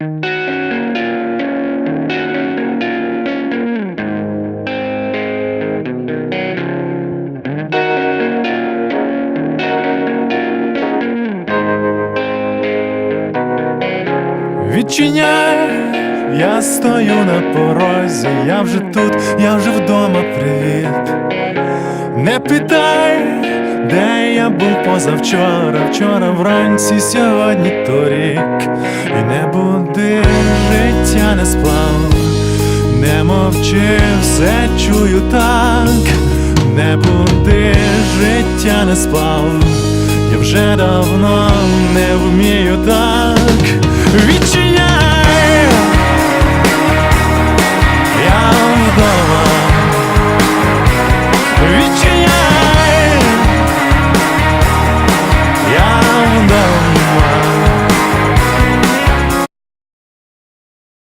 Відчиняй, я стою на порозі, я вже тут, я вже вдома, привіт. Не питай, де я був позавчора, вчора вранці, сьогодні торік життя не спав, не мовчи, все чую так, не буди життя не спав я вже давно не вмію так. Відчиняй, я вдома, відчиняй